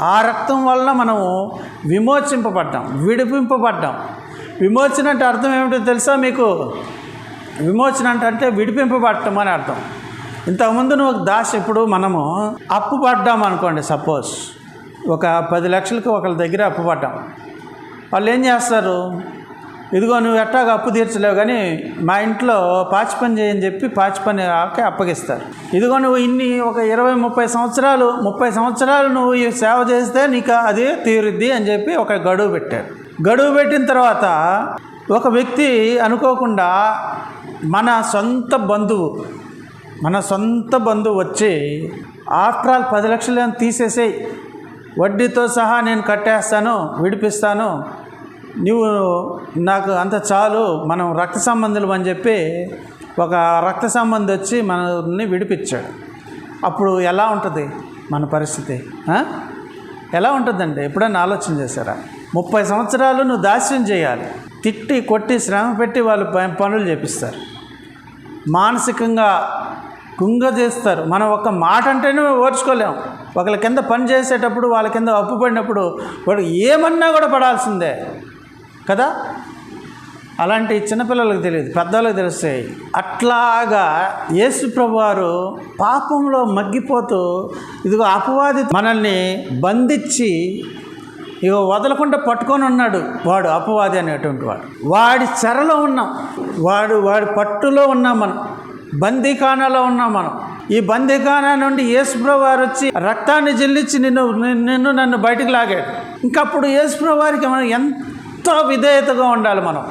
ఆ రక్తం వలన మనము విమోచింపబడ్డాం విడిపింపబడ్డాం. విమోచన అంటే అర్థం ఏమిటో తెలుసా మీకు? విమోచన అంటే విడిపింపబడటం అని అర్థం. ఇంతకుముందు నువ్వు దాస్ ఇప్పుడు మనము అప్పు పడ్డాం అనుకోండి సపోజ్ ఒక పది లక్షలకు ఒకళ్ళ దగ్గర అప్పు పడ్డాం. వాళ్ళు ఏం చేస్తారు? ఇదిగో నువ్వు ఎట్టాగా అప్పు తీర్చలేవు కానీ మా ఇంట్లో పాచి పని చేయని చెప్పి పాచి పని ఆకే అప్పగిస్తారు. ఇదిగో నువ్వు ఇన్ని ఒక ఇరవై ముప్పై సంవత్సరాలు ముప్పై సంవత్సరాలు నువ్వు ఈ సేవ చేస్తే నీకు అది తీరుద్ది అని చెప్పి ఒక గడువు పెట్టారు. గడువు పెట్టిన తర్వాత ఒక వ్యక్తి అనుకోకుండా మన సొంత బంధువు మన సొంత బంధువు వచ్చి ఆఫ్టర్ ఆల్ పది లక్షలు తీసేసేయి. వడ్డీతో సహా నేను కట్టేస్తాను విడిపిస్తాను నువ్వు నాకు అంత చాలు మనం రక్త సంబంధులు అని చెప్పి ఒక రక్త సంబంధి వచ్చి మనల్ని విడిపించాడు. అప్పుడు ఎలా ఉంటుంది మన పరిస్థితి? ఎలా ఉంటుందండి? ఎప్పుడైనా ఆలోచన చేశారా? ముప్పై సంవత్సరాలు నువ్వు దాస్యం చేయాలి. తిట్టి కొట్టి శ్రమ పెట్టి వాళ్ళు ప- పనులు చేపిస్తారు. మానసికంగా కుంగ చేస్తారు. మనం ఒక మాట అంటేనే ఓర్చుకోలేము ఒకళ్ళ కింద పని చేసేటప్పుడు వాళ్ళ కింద అప్పు పడినప్పుడు వాడు ఏమన్నా కూడా పడాల్సిందే. కదా? అలాంటి చిన్నపిల్లలకు తెలియదు పెద్దవాళ్ళకి తెలుస్తాయి. అట్లాగా యేసు ప్రభువారు పాపంలో మగ్గిపోతూ ఇదిగో అపవాది మనల్ని బంధించి ఇగో వదలకుండా పట్టుకొని ఉన్నాడు వాడు అపవాది అనేటువంటి వాడు. వాడి చెరలో ఉన్నాం వాడు వాడి పట్టులో ఉన్నాం మనం బందీఖానాలో ఉన్నాం మనం. ఈ బందీఖానా నుండి యేసుప్రభు వారు వచ్చి రక్తాన్ని జల్లించి నిన్ను నిన్ను నన్ను బయటికి లాగాడు. ఇంకప్పుడు యేసుప్రభు వారికి మనం ఎంత ఎంతో విధేయతగా ఉండాలి మనం?